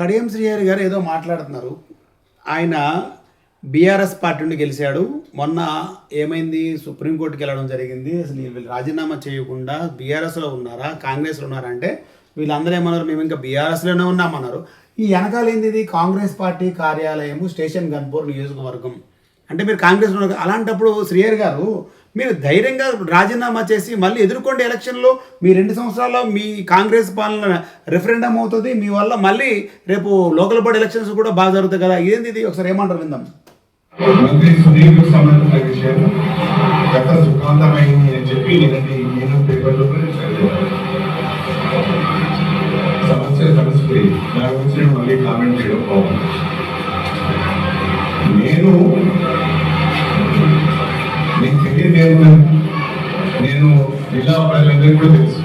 కడియం శ్రీహరి గారు ఏదో మాట్లాడుతున్నారు. ఆయన బీఆర్ఎస్ పార్టీ నుండి గెలిచాడు. మొన్న ఏమైంది? సుప్రీంకోర్టుకి వెళ్ళడం జరిగింది. అసలు వీళ్ళు రాజీనామా చేయకుండా బీఆర్ఎస్లో ఉన్నారా? కాంగ్రెస్లో ఉన్నారా అంటే వీళ్ళందరూ ఏమన్నారు? మేము ఇంకా బీఆర్ఎస్లోనే ఉన్నామన్నారు ఈ వెనకాల ఏంది ఇది? కాంగ్రెస్ పార్టీ కార్యాలయము స్టేషన్ గన్పూర్ నియోజకవర్గం. అంటే మీరు కాంగ్రెస్లో ఉన్నారు. అలాంటప్పుడు శ్రీహరి గారు మీరు ధైర్యంగా రాజీనామా చేసి మళ్ళీ ఎదుర్కొండే ఎలక్షన్లో మీ రెండు సంవత్సరాల్లో మీ కాంగ్రెస్ పాలన రెఫరెండం అవుతుంది. మీ వల్ల మళ్ళీ రేపు లోకల్ బాడీ ఎలక్షన్స్ కూడా బాగా జరుగుతాయి కదా. ఏంది ఇది? ఒకసారి ఏమంటారు విందాం. గత సుఖాంతమైంది చెప్పి నేను పేపర్లో సమస్య సమస్య గురించి మళ్ళీ కామెంట్ చేయడం బాగుంది. నేను నేను జిల్లా ప్రజలందరికీ కూడా తెలుసు.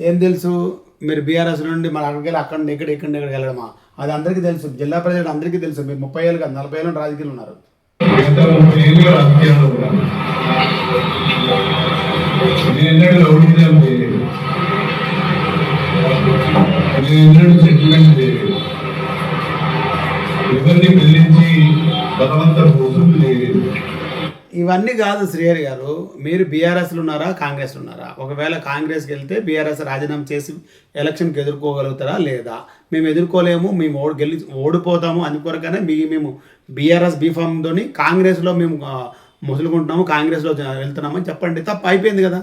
ఏం తెలుసు? మీరు బీఆర్ఎస్ నుండి మన అక్కడికి అక్కడ ఇక్కడ ఇక్కడ నుండి ఇక్కడికి వెళ్ళడమా? అది అందరికీ తెలుసు. జిల్లా ప్రజలు అందరికీ తెలుసు. మీరు ముప్పై ఏళ్ళు కాదు నలభై ఏళ్ళు రాజకీయాలు ఉన్నారు. ముప్పై ఏళ్ళుగా రాజకీయాల్లో ఇవన్నీ కాదు శ్రీహరి గారు. మీరు బీఆర్ఎస్లు ఉన్నారా కాంగ్రెస్లో ఉన్నారా? ఒకవేళ కాంగ్రెస్కి వెళ్తే బీఆర్ఎస్ రాజీనామా చేసి ఎలక్షన్కి ఎదుర్కోగలుగుతారా లేదా? మేము ఎదుర్కోలేము మేము ఓడి గెలి ఓడిపోతాము అందుకొరకనే మీ మేము బీఆర్ఎస్ బీఫామ్తోని కాంగ్రెస్లో మేము ఆ, ముసులుకుంటున్నాము కాంగ్రెస్లో వెళ్తున్నామని చెప్పండి. తప్ప అయిపోయింది కదా.